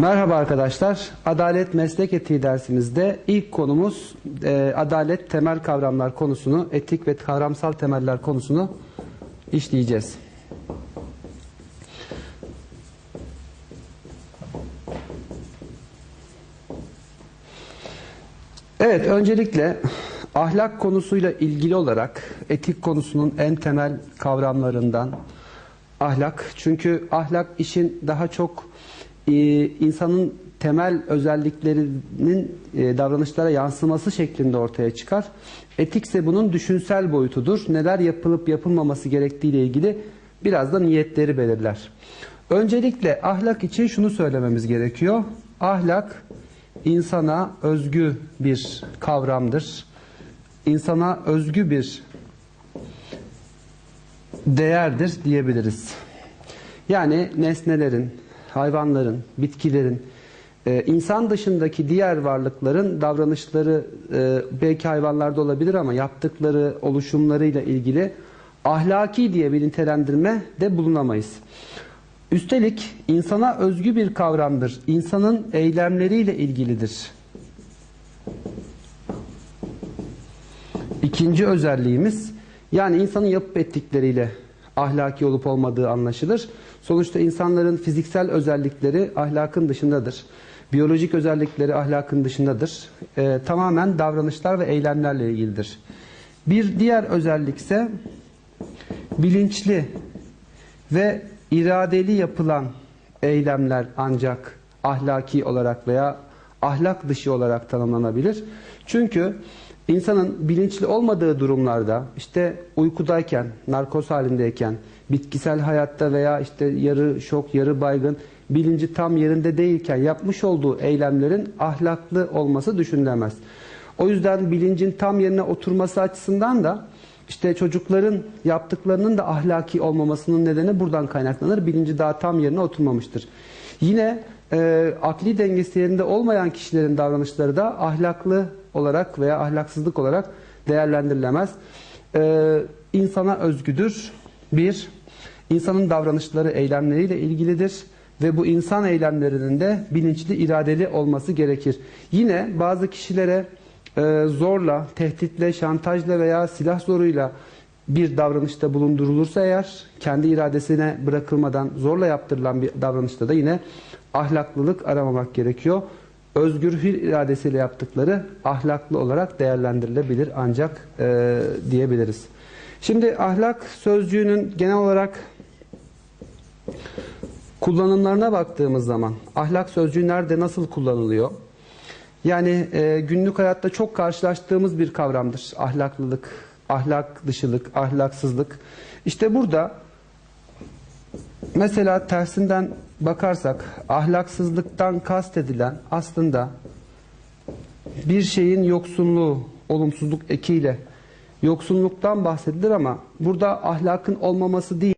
Merhaba arkadaşlar. Adalet meslek etiği dersimizde ilk konumuz e, adalet temel kavramlar konusunu, etik ve kavramsal temeller konusunu işleyeceğiz. Evet, öncelikle ahlak konusuyla ilgili olarak etik konusunun en temel kavramlarından ahlak. Çünkü ahlak işin daha çok insanın temel özelliklerinin e, davranışlara yansıması şeklinde ortaya çıkar. Etik ise bunun düşünsel boyutudur. Neler yapılıp yapılmaması gerektiği ile ilgili biraz da niyetleri belirler. Öncelikle ahlak için şunu söylememiz gerekiyor. Ahlak insana özgü bir kavramdır. İnsana özgü bir değerdir diyebiliriz. Yani nesnelerin, hayvanların, bitkilerin, e, insan dışındaki diğer varlıkların davranışları e, belki hayvanlarda olabilir ama yaptıkları oluşumlarıyla ilgili ahlaki diye bir nitelendirme de bulunamayız. Üstelik insana özgü bir kavramdır. İnsanın eylemleriyle ilgilidir. İkinci özelliğimiz yani insanın yapıp ettikleriyle ahlaki olup olmadığı anlaşılır. Sonuçta insanların fiziksel özellikleri ahlakın dışındadır. Biyolojik özellikleri ahlakın dışındadır. Ee, tamamen davranışlar ve eylemlerle ilgilidir. Bir diğer özellik ise bilinçli ve iradeli yapılan eylemler ancak ahlaki olarak veya ahlak dışı olarak tanımlanabilir. Çünkü insanın bilinçli olmadığı durumlarda işte uykudayken, narkoz halindeyken, bitkisel hayatta veya işte yarı şok, yarı baygın, bilinci tam yerinde değilken yapmış olduğu eylemlerin ahlaklı olması düşünülemez. O yüzden bilincin tam yerine oturması açısından da işte çocukların yaptıklarının da ahlaki olmamasının nedeni buradan kaynaklanır. Bilinci daha tam yerine oturmamıştır. Yine e, akli dengesi yerinde olmayan kişilerin davranışları da ahlaklı olarak veya ahlaksızlık olarak değerlendirilemez. E, insana özgüdür. Bir, insanın davranışları eylemleriyle ilgilidir ve bu insan eylemlerinin de bilinçli, iradeli olması gerekir. Yine bazı kişilere e, zorla, tehditle, şantajla veya silah zoruyla bir davranışta bulundurulursa eğer kendi iradesine bırakılmadan zorla yaptırılan bir davranışta da yine ahlaklılık aramamak gerekiyor. Özgür hür iradesiyle yaptıkları ahlaklı olarak değerlendirilebilir ancak e, diyebiliriz. Şimdi ahlak sözcüğünün genel olarak kullanımlarına baktığımız zaman ahlak sözcüğü nerede nasıl kullanılıyor? Yani e, günlük hayatta çok karşılaştığımız bir kavramdır. Ahlaklılık, ahlak dışılık, ahlaksızlık. İşte burada mesela tersinden bakarsak ahlaksızlıktan kastedilen aslında bir şeyin yoksunluğu, olumsuzluk ekiyle. Yoksunluktan bahsedilir ama burada ahlakın olmaması değil